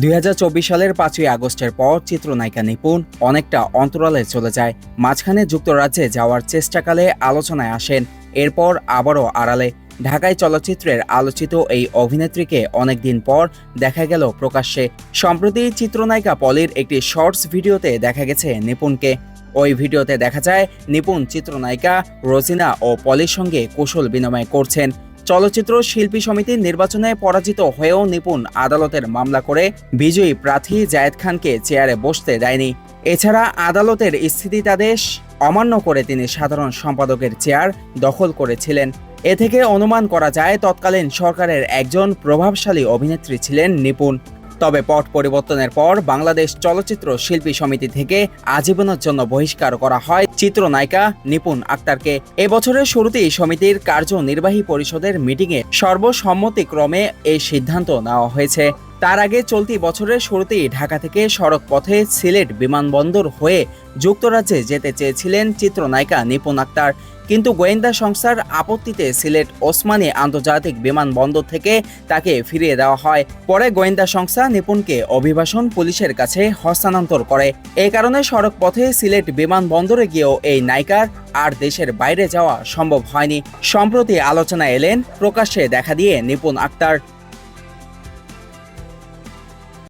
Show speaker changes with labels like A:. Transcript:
A: দুই হাজার চব্বিশ সালের পাঁচই আগস্টের পর চিত্রনায়িকা নিপুণ অনেকটা অন্তরালে চলে যায়। মাঝখানে যুক্তরাজ্যে যাওয়ার চেষ্টাকালে আলোচনায় আসেন, এরপর আবারও আড়ালে। ঢাকায় চলচ্চিত্রের আলোচিত এই অভিনেত্রীকে অনেকদিন পর দেখা গেল প্রকাশ্যে। সম্প্রতি চিত্রনায়িকা পলির একটি শর্টস ভিডিওতে দেখা গেছে নিপুণকে। ওই ভিডিওতে দেখা যায়, নিপুণ চিত্রনায়িকা রোজিনা ও পলির সঙ্গে কুশল বিনিময় করছেন। চলচ্চিত্র শিল্পী সমিতির নির্বাচনে পরাজিত হয়েও নিপুণ আদালতের মামলা করে বিজয়ী প্রার্থী জায়েদ খানকে চেয়ারে বসতে দেয়নি। এছাড়া আদালতের স্থিতিতাদেশ অমান্য করে তিনি সাধারণ সম্পাদকের চেয়ার দখল করেছিলেন। এ থেকে অনুমান করা যায়, তৎকালীন সরকারের একজন প্রভাবশালী অভিনেত্রী ছিলেন নিপুণ। তবে পট পরিবর্তনের পর বাংলাদেশ চলচ্চিত্র শিল্পী সমিতি থেকে আজীবনের জন্য বহিষ্কার করা হয় চিত্রনায়িকা নিপুণ আক্তারকে। এবছরের শুরুতেই সমিতির কার্যনির্বাহী পরিষদের মিটিংয়ে সর্বসম্মতিক্রমে এই সিদ্ধান্ত নেওয়া হয়েছে। তার আগে চলতি বছরের শুরুতেই ঢাকা থেকে সড়ক পথে সিলেট বিমানবন্দর হয়ে যুক্তরাজ্যে যেতে চেয়েছিলেন চিত্রনায়িকা নিপুণ আক্তার। কিন্তু গোয়েন্দা সংস্থার আপত্তিতে সিলেট ওসমানী আন্তর্জাতিক বিমানবন্দর থেকে তাকে ফিরিয়ে দেওয়া হয়। পরে গোয়েন্দা সংস্থা নিপুণকে অভিবাসন পুলিশের কাছে হস্তান্তর করে। এই কারণে সড়ক পথে সিলেট বিমানবন্দরে গিয়েও এই নায়িকার আর দেশের বাইরে যাওয়া সম্ভব হয়নি। সম্প্রতি আলোচনা এলেন প্রকাশ্যে দেখা দিয়ে নিপুণ আক্তার।